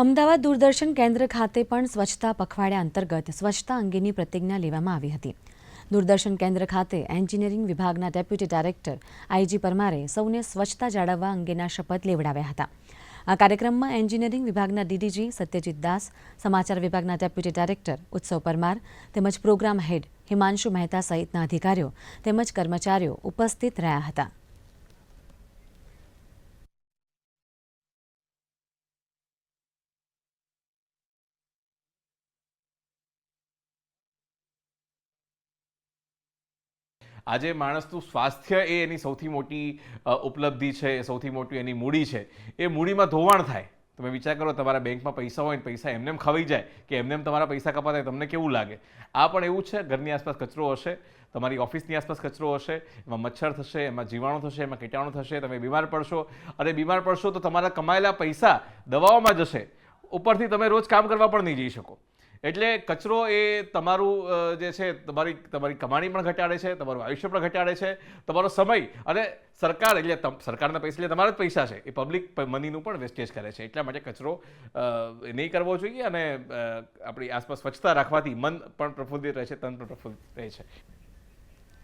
અમદાવાદ દૂરદર્શન કેન્દ્ર ખાતે પણ સ્વચ્છતા પખવાડિયા અંતર્ગત સ્વચ્છતા અંગેની પ્રતિજ્ઞા લેવામાં આવી હતી. દૂરદર્શન કેન્દ્ર ખાતે એન્જિનિયરિંગ વિભાગના ડેપ્યુટી ડાયરેક્ટર આઈજી પરમારે સૌને સ્વચ્છતા જાળવવા અંગેના શપથ લેવડાવ્યા હતા. આ કાર્યક્રમમાં એન્જિનિયરિંગ વિભાગના ડીડીજી સત્યજીત દાસ, સમાચાર વિભાગના ડેપ્યુટી ડાયરેક્ટર ઉત્સવ પરમાર, તેમજ પ્રોગ્રામ હેડ હિમાંશુ મહેતા સહિતના અધિકારીઓ તેમજ કર્મચારીઓ ઉપસ્થિત રહ્યા હતા. આજે માણસનું સ્વાસ્થ્ય એ એની સૌથી મોટી ઉપલબ્ધિ છે, એ સૌથી મોટી એની મૂડી છે. એ મૂડીમાં ધોવાણ થાય. તમે વિચાર કરો તમારા બેંકમાં પૈસા હોય ને પૈસા એમને એમ ખવાઈ જાય કે એમને એમ તમારા પૈસા કપાતા તમને કેવું લાગે? આ પણ એવું છે, ઘરની આસપાસ કચરો હશે, તમારી ઓફિસની આસપાસ કચરો હશે, એમાં મચ્છર થશે, એમાં જીવાણુ થશે, એમાં કીટાણુ થશે, તમે બીમાર પડશો. અને બીમાર પડશો તો તમારા કમાયેલા પૈસા દવાઓમાં જશે. ઉપરથી તમે રોજ કામ કરવા પણ નહીં જઈ શકો. એટલે કચરો એ તમારું જે છે, તમારી તમારી કમાણી પણ ઘટાડે છે, તમારું આયુષ્ય પણ ઘટાડે છે, તમારો સમય અને સરકાર એટલે સરકારના પૈસા, એટલે તમારા જ પૈસા છે, એ પબ્લિક મનીનું પણ વેસ્ટેજ કરે છે. એટલા માટે કચરો નહીં કરવો જોઈએ અને આપણી આસપાસ સ્વચ્છતા રાખવાથી મન પણ પ્રફુલ્લિત રહે છે, તન પણ પ્રફુલ્લિત રહે છે.